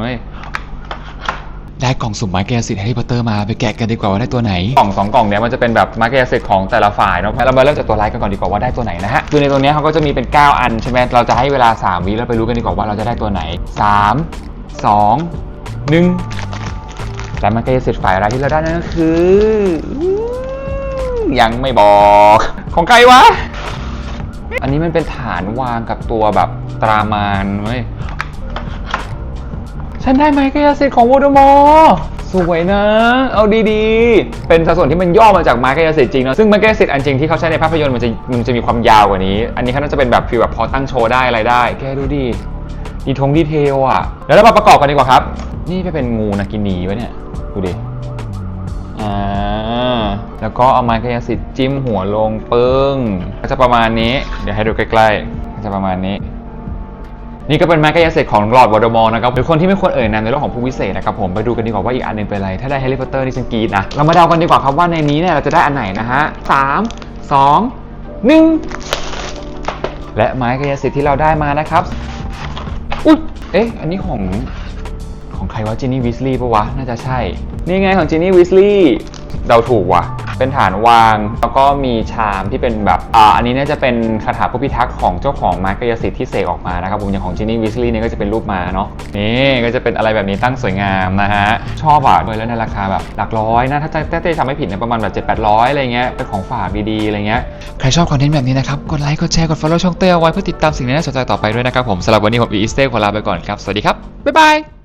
เฮ้ยได้กล่องสุ่มไม้กายสิทธิ์แฮร์รี่พอตเตอร์มาไปแกะกันดีกว่าว่าได้ตัวไหน กล่องสองกล่องเนี้ยมันจะเป็นแบบไม้กายสิทธิ์ของแต่ละฝ่ายเนาะเรามาเริ่มจากตัวไลท์กันก่อนดีกว่าว่าได้ตัวไหนนะฮะคือในตัวเนี้ยเขาก็จะมีเป็น 9 อันใช่ไหมเราจะให้เวลา 3 วิแล้วไปรู้กันดีกว่าว่าเราจะได้ตัวไหน 3 2 1และไม้กายสิทธิ์ฝ่ายแรที่เราได้นั่นก็คือยังไม่บอกของใครวะอันนี้มันเป็นฐานวางกับตัวแบบตรามานเว้ย ฉันได้ไมกายสิทธิ์ของโวลเดอมอร์สวยนะ เอาดีๆ เป็นสัดส่วนที่มันย่อมาจากไม้กายสิทธิ์จริงเนอะซึ่งไม้กายสิทธิ์อันจริงที่เขาใช้ในภาพยนตร์มันจะมันจะมีความยาวกว่านี้ อันนี้เขาน่าจะเป็นแบบฟีลแบบพอตั้งโชว์ได้อะไรได้ แกดูดิดีทงดีเทลอะแล้วเรามาประกอบกันดีกว่าครับ นี่ไปเป็นงูนากินีวะเนี่ยดูดิอ่าแล้วก็เอาไม้กายสิทธิ์จิ้มหัวลงปึ้งก็จะประมาณนี้ เดี๋ยวให้ดูใกล้ๆก็จะประมาณนี้ นี่ก็เป็นไม้กายสิทธิ์ของหลอดวอร์ดมอร์นะครับหรือคนที่ไม่ควรเอ่ยนามในเรื่องของผู้วิเศษนะครับผมไปดูกันดีกว่าว่าอีกอันหนึงเป็นอะไร ถ้าได้แฮร์รี่พอตเตอร์นี่ฉันกรีดนะ เรามาเดากันดีกว่าครับว่าในนี้เนี่ยเราจะได้อันไหนนะฮะสามสองหนึ่งและไม้กายสิทธิ์ที่เราได้มานะครับ อุ๊ย เอ๊ะ อันนี้ของของใครวะจินนี่วิสลีย์ปะวะ น่าจะใช่ นี่ไงของจินนี่วิสลีย์เดาถูกว่ะ เป็นฐานวาง แล้วก็มีชามที่เป็นแบบอ่าอันนี้น่าจะเป็นคาถาผู้พิทักษ์ของเจ้าของไม้กายสิทธิ์ที่เสกออกมานะครับผมอย่างของจินนี่วิสลีย์เนี่ยก็จะเป็นรูปมาเนาะนี่ก็จะเป็นอะไรแบบนี้ตั้งสวยงามนะฮะชอบอะด้วยแล้วในราคาแบบหลักร้อยนะถ้าจะถ้ทำไม่ผิดเนี่ยประมาณแบบ7 8 0 0อะไรเงี้ยเป็นของฝากดีๆอะไรเงี้ยใครชอบคอนเทนต์แบบนี้นะครับกดไลค์กดแชร์กด follow ช่องเต้เอาไว้เพื่อติดตามสิ่งที่น่าสนใจต่อไปด้วยนะครับผมสำหรับวันนี้ผมอีสเต้ขอลาไปก่อนครับสวัสดีครับบ๊ายบาย